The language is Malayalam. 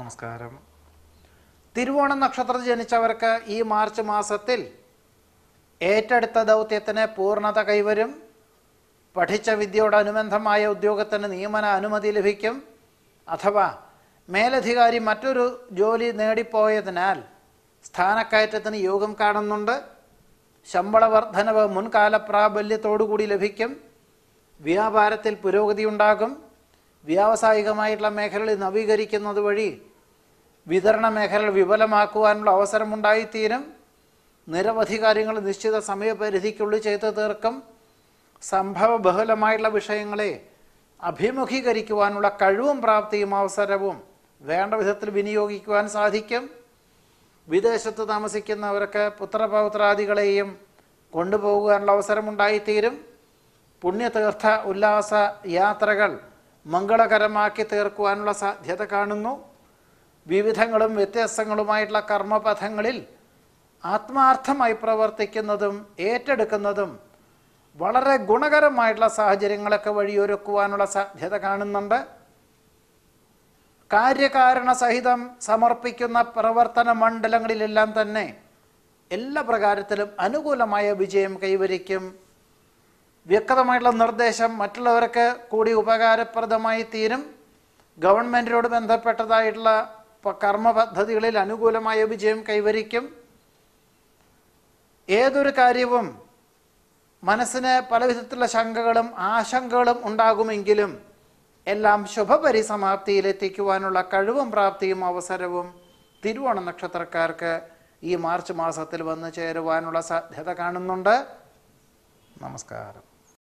നമസ്കാരം. തിരുവോണ നക്ഷത്രത്തിൽ ജനിച്ചവർക്ക് ഈ മാർച്ച് മാസത്തിൽ ഏറ്റെടുത്ത ദൗത്യത്തിന് പൂർണത കൈവരും. പഠിച്ച വിദ്യയോടനുബന്ധമായ ഉദ്യോഗത്തിന് നിയമന അനുമതി ലഭിക്കും. അഥവാ മേലധികാരി മറ്റൊരു ജോലി നേടിപ്പോയതിനാൽ സ്ഥാനക്കയറ്റത്തിന് യോഗം കാണുന്നുണ്ട്. ശമ്പള വർധനവ് മുൻകാല പ്രാബല്യത്തോടുകൂടി ലഭിക്കും. വ്യാപാരത്തിൽ പുരോഗതി ഉണ്ടാകും. വ്യാവസായികമായിട്ടുള്ള മേഖലകളിൽ നവീകരിക്കുന്നത് വഴി വിതരണ മേഖലകൾ വിപുലമാക്കുവാനുള്ള അവസരമുണ്ടായിത്തീരും. നിരവധി കാര്യങ്ങൾ നിശ്ചിത സമയപരിധിക്കുള്ളിൽ ചെയ്തു തീർക്കും. സംഭവ ബഹുലമായിട്ടുള്ള വിഷയങ്ങളെ അഭിമുഖീകരിക്കുവാനുള്ള കഴിവും പ്രാപ്തിയും അവസരവും വേണ്ട വിധത്തിൽ വിനിയോഗിക്കുവാൻ സാധിക്കും. വിദേശത്ത് താമസിക്കുന്നവർക്ക് പുത്രപൗത്രാദികളെയും കൊണ്ടുപോകുവാനുള്ള അവസരമുണ്ടായിത്തീരും. പുണ്യതീർത്ഥ ഉല്ലാസ യാത്രകൾ മംഗളകരമാക്കി തീർക്കുവാനുള്ള സാധ്യത കാണുന്നു. വിവിധങ്ങളും വ്യത്യസ്തങ്ങളുമായിട്ടുള്ള കർമ്മപഥങ്ങളിൽ ആത്മാർത്ഥമായി പ്രവർത്തിക്കുന്നതും ഏറ്റെടുക്കുന്നതും വളരെ ഗുണകരമായിട്ടുള്ള സാഹചര്യങ്ങളൊക്കെ വഴിയൊരുക്കുവാനുള്ള സാധ്യത കാണുന്നുണ്ട്. കാര്യകാരണ സഹിതം സമർപ്പിക്കുന്ന പ്രവർത്തന മണ്ഡലങ്ങളിലെല്ലാം തന്നെ എല്ലാ പ്രകാരത്തിലും അനുകൂലമായ വിജയം കൈവരിക്കും. വ്യക്തമായിട്ടുള്ള നിർദ്ദേശം മറ്റുള്ളവർക്ക് കൂടി ഉപകാരപ്രദമായി തീരും. ഗവൺമെന്റിനോട് ബന്ധപ്പെട്ടതായിട്ടുള്ള കർമ്മ പദ്ധതികളിൽ അനുകൂലമായ വിജയം കൈവരിക്കും. ഏതൊരു കാര്യവും മനസ്സിന് പല വിധത്തിലുള്ള ശങ്കകളും ആശങ്കകളും ഉണ്ടാകുമെങ്കിലും എല്ലാം ശുഭപരിസമാപ്തിയിലെത്തിക്കുവാനുള്ള കഴിവും പ്രാപ്തിയും അവസരവും തിരുവോണ നക്ഷത്രക്കാർക്ക് ഈ മാർച്ച് മാസത്തിൽ വന്നു ചേരുവാനുള്ള സാധ്യത കാണുന്നുണ്ട്. നമസ്കാരം.